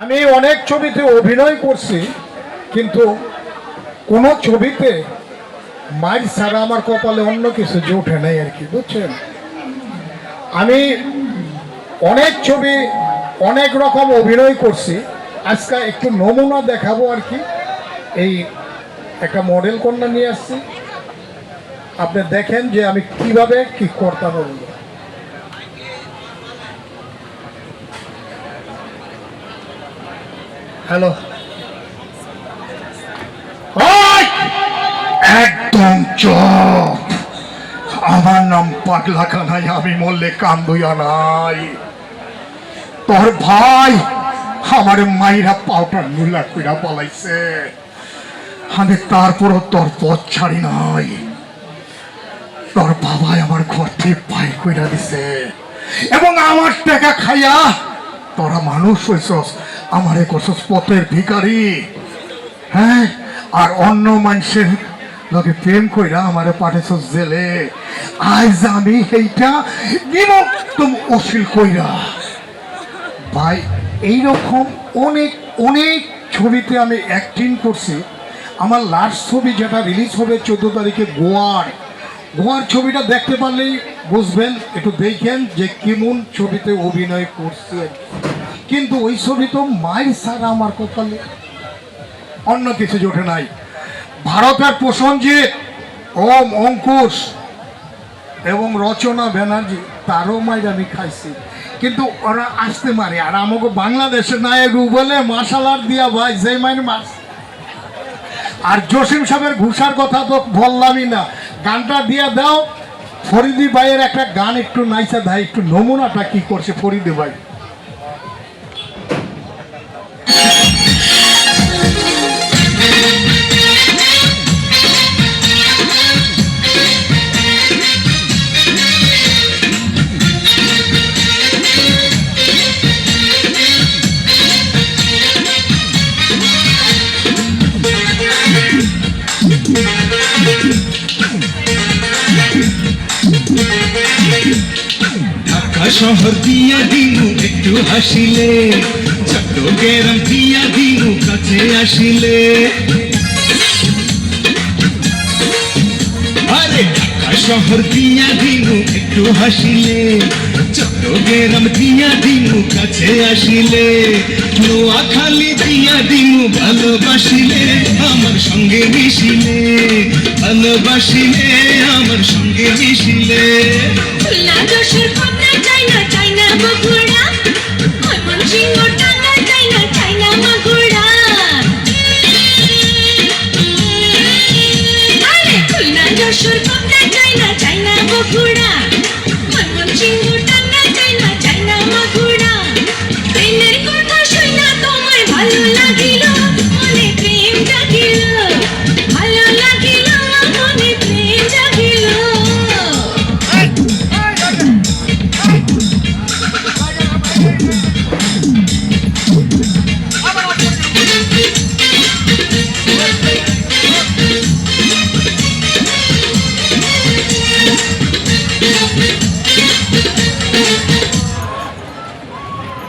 আমি অনেক ছবিতে অভিনয় করছি, কিন্তু কোনো ছবিতে মাইর ছাড়া আমার কপালে অন্য কিছু জোটে নাই আর কি, বুঝছেন? আমি অনেক ছবি, অনেক রকম অভিনয় করছি। আজকে একটু নমুনা দেখাবো আর কি। এই একটা মডেল কন্যা নিয়ে আসছি। আপনি দেখেন যে আমি কীভাবে কি করতাম হ্যালো। একদম চপ। আমার নাম পাগলা কানাই, আমি মরলে কান ধুইয়া নাই। তোর ভাই আমার মাইরা পাউটার নুলা কইরা পালাইছে। আমি তারপরও তোর পথ ছাড়ি নাই। তোর বাবাই আমার ঘর থেকে পাই কইরা দিছে। এবং আমার টাকা খাইয়া তোরা মানুষ হইছস। আমারে করছস পথের ভিখারি। হ্যাঁ আর অন্য মানুষের লোকে প্রেম কইরা আমারে পাঠাইছস জেলে। আজ আমি এইটা বিরক্তম অশীল কইরা। ভাই, এইরকম অনেক অনেক ছবিতে আমি অ্যাক্টিং করছি। আমার লাস্ট ছবি যেটা রিলিজ হবে চোদ্দ তারিখে গোয়ার। গোয়ার ছবিটা দেখতে পারলেই বুঝবেন, একটু দেখেন যে কেমন ছবিতে অভিনয় করছে কিন্তু ওই ছবি তো মায়ের সারা আমার কপালে অন্য কিছু জোটে নাই। ভারতের প্রসঞ্জিৎ ওম অঙ্কুশ এবং রচনা ব্যানার্জি, তারও মাইর আমি খাইছি। কিন্তু ওরা আসতে মারে আর আমাকে বাংলাদেশের নায়ক বলে মাসালার দিয়া ভাই, যে মাইন মাস। আর জসিম সাহেবের ঘুষার কথা তো বললামই না। গানটা দিয়ে দাও। ফরিদি ভাইয়ের একটা গান একটু নাইসা ভাই একটু নমুনাটা কি করছে ফরিদি ভাই? শহর দিয়া দিনু, একটু হাসিলে। চট্টগ্রাম দিয়া দিনু, কাছে আসিলে। আরে ঢাকা শহর দিয়া দিনু, একটু হাসিলে। চট্টগ্রাম দিয়া দিনু, কাছে আসিলে। নোয়াখালী দিয়া দিনু, ভালোবাসিলে, আমার সঙ্গে মিশিলে। ভালোবাসিলে, আমার সঙ্গে মিশিলে।